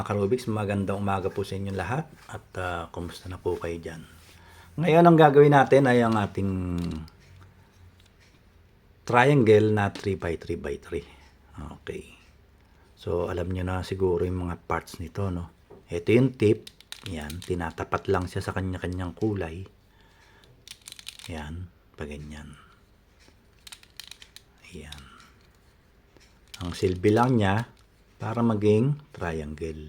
mga Karubiks, magandang umaga po sa inyo lahat at ah, kumusta na po kayo dyan. Ngayon ang gagawin natin ay ang ating triangle na 3x3x3. Okay. So alam nyo na siguro yung mga parts nito, no? Ito yung tip. Yan, tinatapat lang siya sa kanya-kanyang kulay. Yan, pa ganyan. Ayan. Ang silbi lang niya para maging triangle.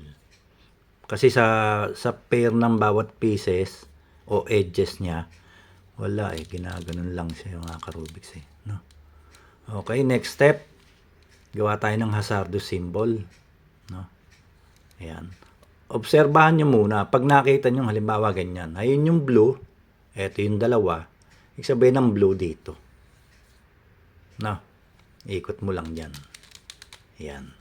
Kasi sa sa pair ng bawat pieces o edges niya, wala eh, ginaganon lang siya yung mga Rubik's eh, no? Okay, next step. Gawa tayo ng hazardous symbol, no? Ayan. Obserbahan nyo muna, pag nakita nyo halimbawa ganyan, ayun yung blue, eto yung dalawa, ibig sabihin ng blue dito. No? Ikot mo lang dyan. Ayan.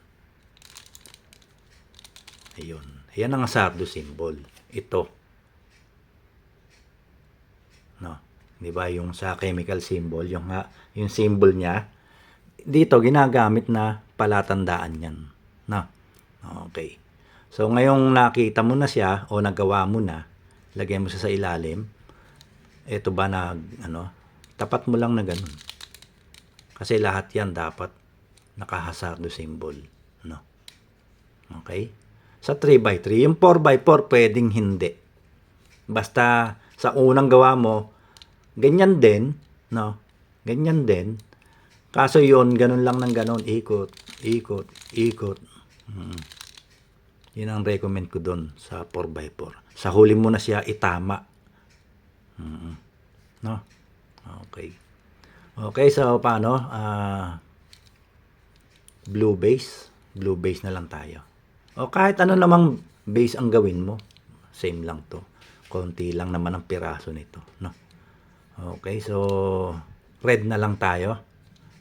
Ayun. Ayan ang asardo symbol. Ito. No. 'Di ba yung sa chemical symbol, yung nga, yung symbol niya dito ginagamit na palatandaan 'yan. No. Okay. So ngayong nakita mo na siya o nagawa mo na, lagay mo siya sa ilalim. Ito ba na ano, tapat mo lang na ganun. Kasi lahat 'yan dapat nakahasardo symbol, no. Okay? Sa 3x3, yung 4x4 pwedeng hindi. Basta sa unang gawa mo, ganyan din, no? Ganyan din. Kaso yon ganun lang ng ganun, ikot, ikot, ikot. Mm. Yun ang recommend ko doon sa 4x4. Sa huli mo na siya itama. Mm. No? Okay. Okay, so paano? Ah, blue base. Blue base na lang tayo. O kahit ano namang base ang gawin mo. Same lang to. Konti lang naman ang piraso nito. No? Okay, so red na lang tayo.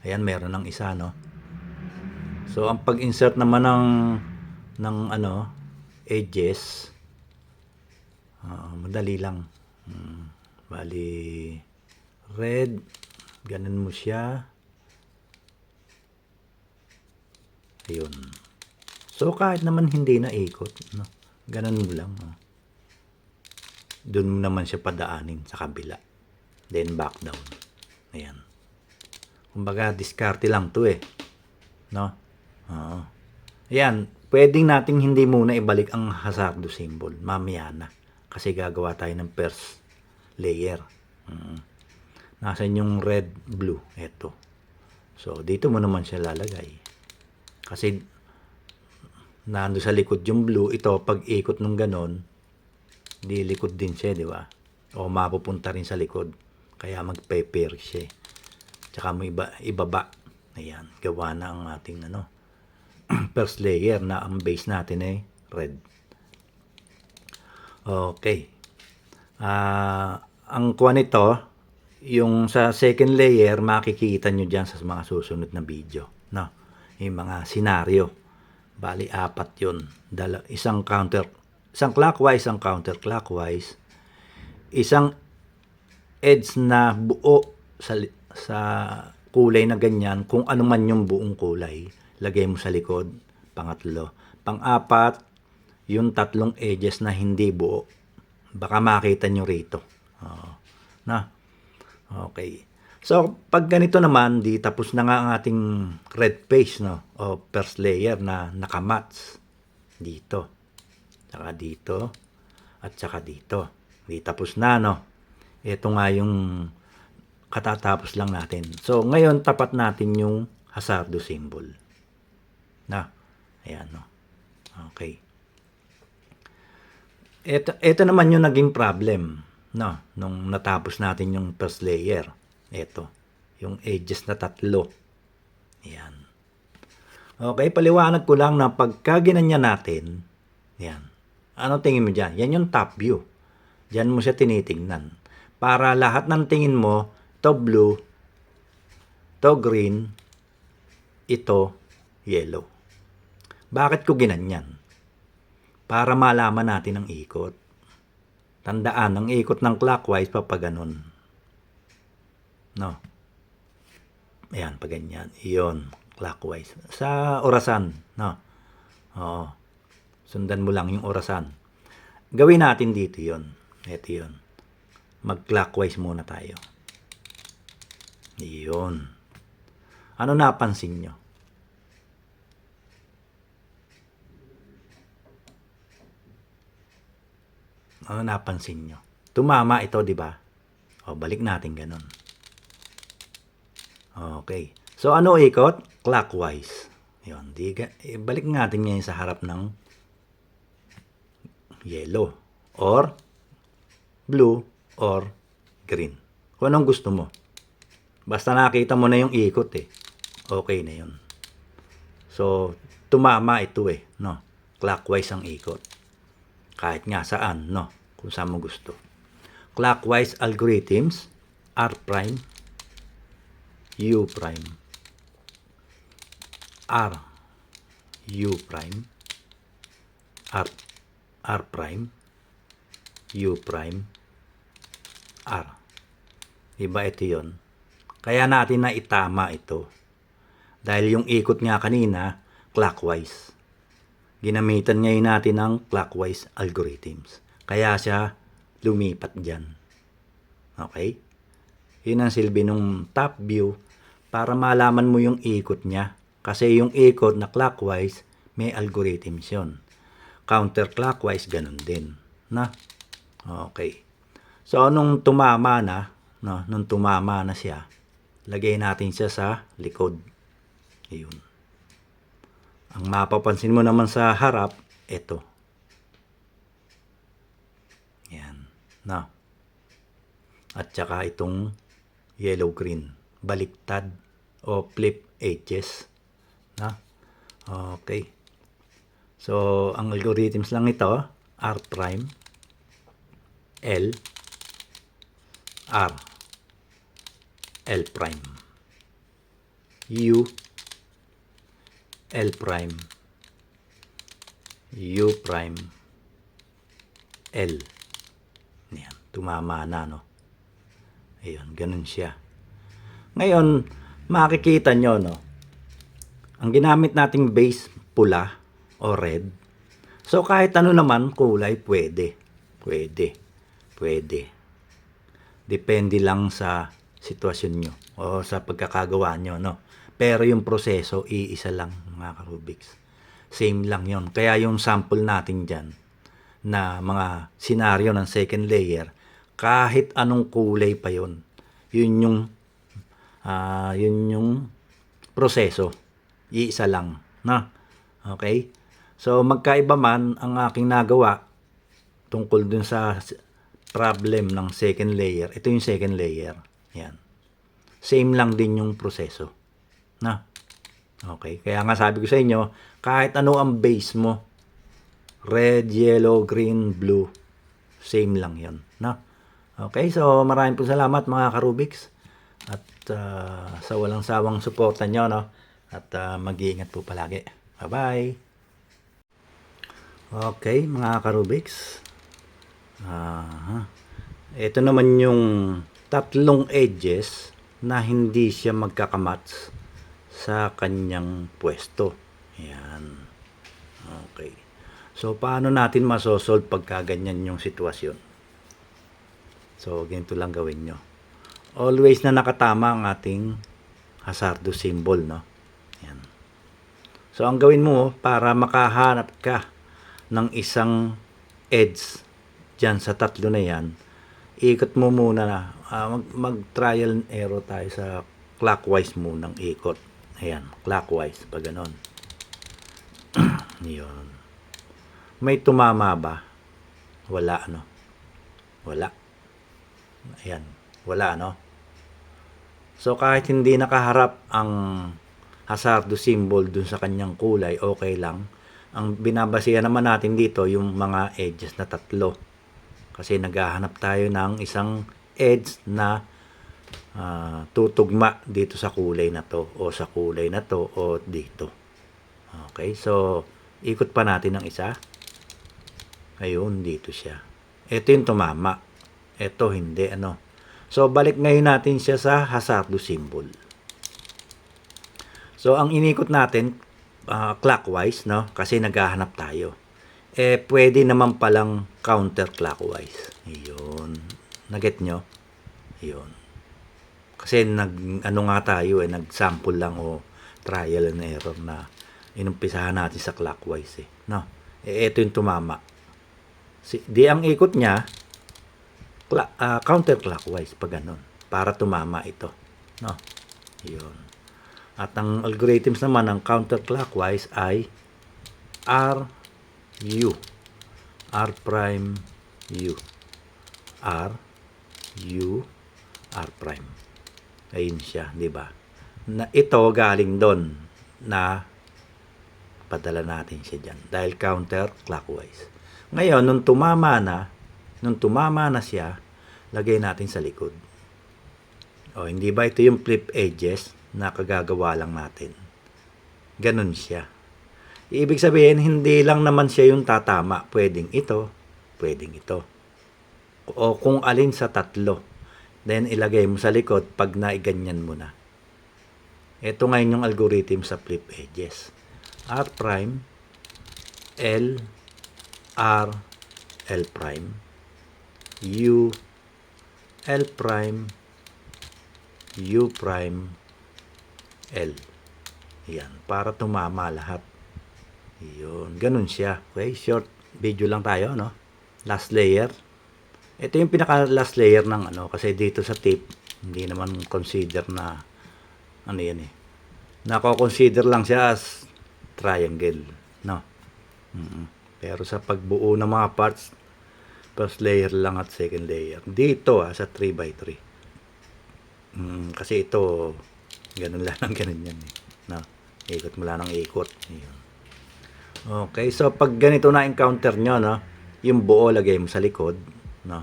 Ayan, meron ng isa, no? So, ang pag-insert naman ng ng ano, edges, ah, madali lang. Hmm, bali, red, ganun mo siya. Ayun. So, kahit naman hindi na ikot, no? ganun mo lang. No? Doon mo naman siya padaanin sa kabila. Then, back down. Ayan. Kumbaga, diskarte lang to eh. No? Oo. Ayan. Pwedeng nating hindi muna ibalik ang hazardo symbol. Mamaya na. Kasi gagawa tayo ng first layer. Mm. Nasaan yung red, blue? Ito. So, dito mo naman siya lalagay. Kasi, nando sa likod yung blue, ito, pag ikot ng ganon, di likod din siya, di ba? O mapupunta rin sa likod. Kaya magpe-pair siya. eh. Tsaka mo iba, ibaba. Ayan, gawa na ang ating ano, first layer na ang base natin ay red. Okay. Ah, ang kuha nito, yung sa second layer, makikita nyo dyan sa mga susunod na video. No? Yung mga senaryo. Bali, apat yun. Dala, isang counter, isang clockwise, isang counterclockwise. Isang edge na buo sa, sa kulay na ganyan, kung ano man yung buong kulay, lagay mo sa likod. Pangatlo. Pang-apat, yung tatlong edges na hindi buo. Baka makita nyo rito. Oo. na? Okay. So, pag ganito naman, di tapos na nga ang ating red face, no? O first layer na nakamats. Dito. Tsaka dito. At tsaka dito. Di tapos na, no? Ito nga yung katatapos lang natin. So, ngayon, tapat natin yung hazardo symbol. Na? Ayan, no? Okay. Ito, ito naman yung naging problem, no? Nung natapos natin yung first layer. Ito. Yung edges na tatlo. Ayan. Okay, paliwanag ko lang na pagka ginanya natin, yan. Ano tingin mo dyan? Yan yung top view. Diyan mo siya tinitingnan. Para lahat ng tingin mo, to blue, to green, ito yellow. Bakit ko ginanyan? Para malaman natin ang ikot. Tandaan, ang ikot ng clockwise papaganon. No. Ayan, pag ganyan. Iyon, clockwise. Sa orasan, no. Oo. Sundan mo lang yung orasan. Gawin natin dito yon. Ito yon. Mag-clockwise muna tayo. Yun. Ano napansin nyo? Ano napansin nyo? Tumama ito, di ba? O, balik natin ganun. Okay. So, ano ikot? Clockwise. Yun. Di, balik natin ngayon sa harap ng yellow. Or blue or green. Kung anong gusto mo. Basta nakita mo na yung ikot eh. Okay na yun. So, tumama ito eh. No? Clockwise ang ikot. Kahit nga saan, no? Kung saan mo gusto. Clockwise algorithms, R prime, U prime, R, U prime, R, R prime, U prime, R. Iba ito yon. Kaya natin na itama ito. Dahil yung ikot nga kanina, clockwise. Ginamitan ngayon natin ng clockwise algorithms. Kaya siya lumipat dyan. Okay? Yun ang silbi nung top view para malaman mo yung ikot niya. Kasi yung ikot na clockwise, may algorithms yun. Counterclockwise, ganun din. Na? Okay. So, nung tumama na, no, nung tumama na siya, lagay natin siya sa likod. Ayun. Ang mapapansin mo naman sa harap, ito. Yan. Na. At saka itong yellow-green. Baliktad o flip edges. Na. Okay. So, ang algorithms lang ito, R prime, L, R, L prime, U, L prime, U prime, L. Yan, tumama na, no? Ayun, ganun siya. Ngayon, makikita nyo, no? Ang ginamit nating base pula o red. So, kahit ano naman kulay, pwede. Pwede. Pwede. Depende lang sa sitwasyon nyo o sa pagkakagawa nyo, no? Pero yung proseso, iisa lang, mga karubiks. Same lang yon Kaya yung sample natin dyan, na mga senaryo ng second layer, kahit anong kulay pa yon yun yung, ah yun yung proseso. Iisa lang, na? Okay? So, magkaiba man ang aking nagawa tungkol dun sa problem ng second layer. Ito yung second layer. Yan. Same lang din yung proseso. Na? Okay. Kaya nga sabi ko sa inyo, kahit ano ang base mo, red, yellow, green, blue, same lang yon Na? Okay. So, maraming po salamat mga karubiks. At ah, sa walang sawang suporta nyo, no? At ah, mag-iingat po palagi. Bye-bye! Okay, mga karubiks. Aha. Ito naman yung tatlong edges na hindi siya magkakamats sa kanyang pwesto. Yan. Okay. So, paano natin masosolve pagka ganyan yung sitwasyon? So, ganito lang gawin nyo. Always na nakatama ang ating hazardo symbol, no? Yan. So, ang gawin mo para makahanap ka ng isang edge dyan sa tatlo na yan, ikot mo muna na. ah, mag, mag-trial and error tayo sa clockwise munang ikot. Ayan, clockwise, pag ganon. Yun. May tumama ba? Wala, ano? Wala. Ayan, wala, ano? So, kahit hindi nakaharap ang hazardo symbol dun sa kanyang kulay, okay lang. Ang binabasihan naman natin dito, yung mga edges na tatlo. Kasi naghahanap tayo ng isang edge na ah, tutugma dito sa kulay na to o sa kulay na to o dito. Okay, so ikot pa natin ng isa. Ayun, dito siya. Ito yung tumama. Ito hindi, ano. So, balik ngayon natin siya sa hazardo symbol. So, ang inikot natin, ah, clockwise, no? Kasi naghahanap tayo. eh pwede naman palang counterclockwise. Yun. Naget nyo? Yun. Kasi nag ano nga tayo eh nag-sample lang o trial and error na inumpisahan natin sa clockwise eh. No. Eh ito yung tumama. Si, di ang ikot niya ah, counterclockwise pag ganun para tumama ito. No. Yun. At ang algorithms naman ng counterclockwise ay R U R prime U R U R prime. Ayun siya, di ba? Na ito galing doon na padala natin siya diyan dahil counterclockwise. Ngayon, nung tumama na, nung tumama na siya, lagay natin sa likod. O, hindi ba ito yung flip edges na kagagawa lang natin? Ganun siya. Ibig sabihin, hindi lang naman siya yung tatama. Pwedeng ito, pwedeng ito. O kung alin sa tatlo. Then, ilagay mo sa likod pag naiganyan mo na. Ito ngayon yung algorithm sa flip edges. R prime, L, R, L prime, U, L prime, U prime, L. Yan, para tumama lahat. Yun, ganun siya. Okay, short video lang tayo, no? Last layer. Ito yung pinaka last layer ng ano, kasi dito sa tip, hindi naman consider na, ano yan eh. Nako-consider lang siya as triangle, no? Mm-mm. Pero sa pagbuo ng mga parts, first layer lang at second layer. Dito ah, sa 3x3. Mm, kasi ito, ganun lang ang ganun yan eh. No? Ikot mo lang ng ikot. Ayun. Okay, so pag ganito na encounter nyo, no, yung buo lagay mo sa likod, no.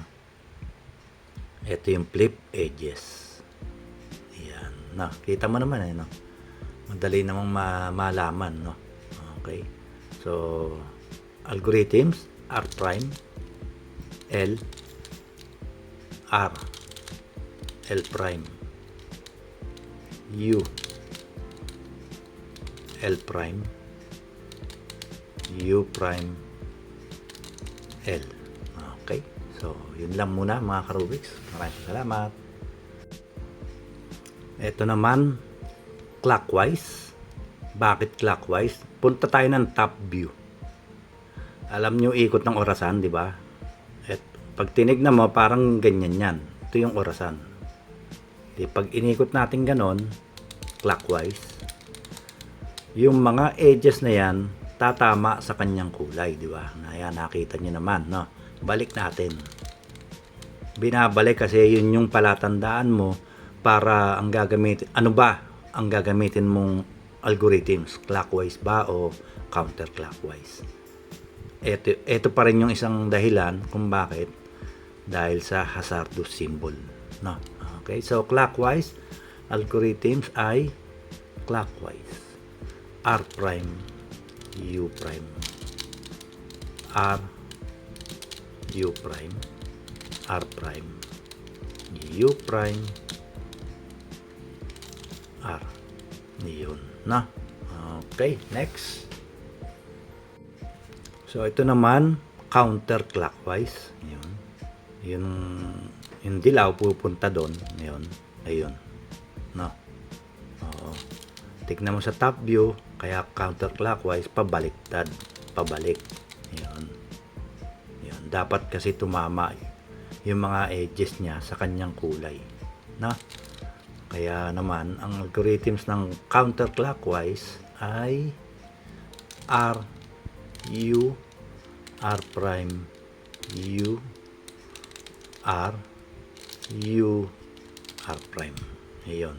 Ito yung flip edges. Ayan, no. Kita mo naman eh, no. Madali namang ma- malaman, no. Okay. So, algorithms, R prime, L, R, L prime, U, L prime, U prime L. Okay. So, yun lang muna mga karubiks. Maraming salamat. Ito naman, clockwise. Bakit clockwise? Punta tayo ng top view. Alam nyo ikot ng orasan, di ba? Pag tinignan mo, parang ganyan yan. Ito yung orasan. Di, pag inikot natin ganon, clockwise, yung mga edges na yan, tatama sa kanyang kulay, di ba? Na yan, nakita nyo naman, no? Balik natin. Binabalik kasi yun yung palatandaan mo para ang gagamitin, ano ba ang gagamitin mong algorithms? Clockwise ba o counterclockwise? Ito, ito pa rin yung isang dahilan kung bakit dahil sa hazardous symbol. No? Okay, so clockwise algorithms ay clockwise. R prime U prime R U prime R prime U prime R yun na okay next so ito naman counterclockwise yun yung yung dilaw pupunta doon. Yun ayun. No. Oo. Tignan mo sa top view kaya counterclockwise pabaliktad. Pabalik. Yun yun dapat kasi tumama yung mga edges niya sa kanyang kulay. Na kaya naman ang algorithms ng counterclockwise ay R U R prime U R U R prime. Ayun.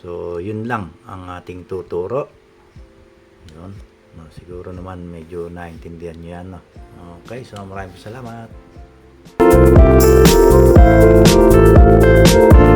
So, yun lang ang ating tuturo. Yun. Ah, siguro naman medyo naintindihan nyo yan. No? Okay, so maraming salamat. Thank you.